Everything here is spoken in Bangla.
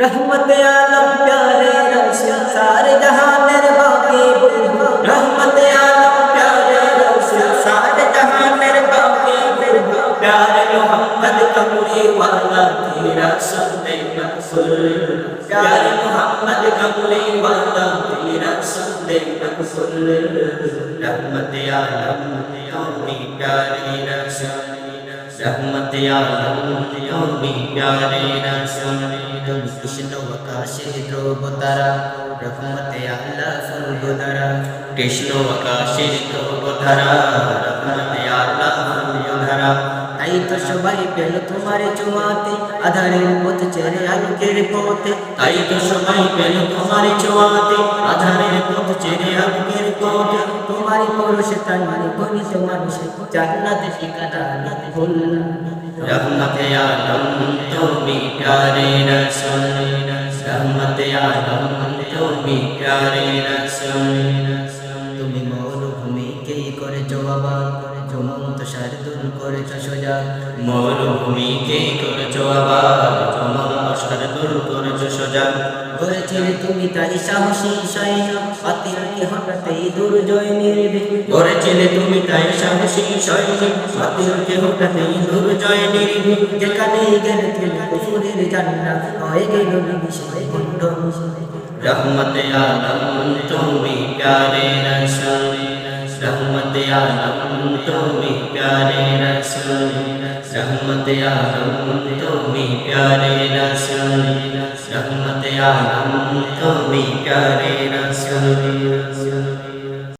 रहमत आलम प्यारे रसूल सारे जहानेर बाकी रहमत आलम प्यारे रसूल सारे जहानेर बाकी प्यारे मोहम्मद कमली वाला तेरा संदे मकबूल प्यारे मोहम्मद कमली वाला तेरा संदे मकबूल रहमत आलम कमली प्यारे रसूल رحمت یا اللہ تو بھی پیارے رسول تم کشن و کاشی دو بتارا رحمت یا اللہ فن بدارا کشن و کاشی دو بتارا رحمت یا اللہ فن بدارا তাই তো সবাই পেল তোমার চুমাতে আধারের পথ ছেড়ে আলোকের পথে তাই তো সবাই পেল তোমার চুমাতে আধারের পথ ছেড়ে আলোকের পরশে তার মানে গণিত মানুষের জান্নাতে ঠিকানা ভুল। রহমতে আলম তুমি প্যারে রসুল। রহমতে আলম তুমি প্যারে রসুল। তুমি মরুভূমিকে করেছ আবার ঘুমন্ত সার দূর করেছ সোজা। মরুভূমিকে করেছ আবার ঘুমন্ত সার করেছ সোজা করেছিলে তুমি তাই সাহসী সৈন্য অতিরকি হঠাৎই দুর্জয় নির্ভীক করেছিলে তুমি তাই সাহসী সৈন্য অতিরকি হঠাৎই দুর্জয় নির্ভীক যেখানে গেলে তুমি কুফুরের জান্নাত হয়ে গেল নিমিষে গণ্ড রহমত আলম, তুমি প্যারে রসুল। রহমত আলম, তুমি প্যারে রসুল। রহমত আলম, তুমি প্যারে রসুল। আলম তুমি প্যারে